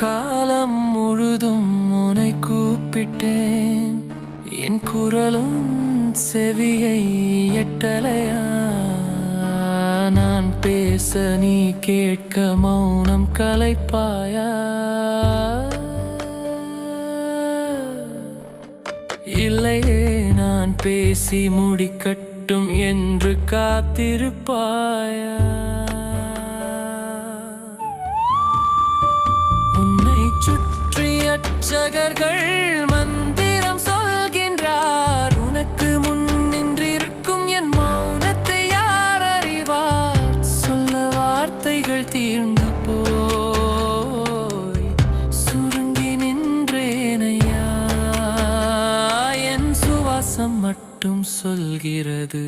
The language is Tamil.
காலம் முழுதும் உனை கூப்பிட்டேன். என் குரலும் செவியை எட்டலையா? நான் பேச நீ கேட்க மௌனம் கலைப்பாயா? இல்லையே நான் பேசி முடிக்கட்டும் என்று காத்திருப்பாயா? இரட்சகர்கள் மந்திரம் சொல்கின்றார். உனக்கு முன் நின்றிருக்கும் என் மௌனத்தை யார் அறிவார்? சொல்ல வார்த்தைகள் தீர்ந்து போய் சுருங்கி நின்றேனையா? என் சுவாசம் மட்டும் சொல்கிறது.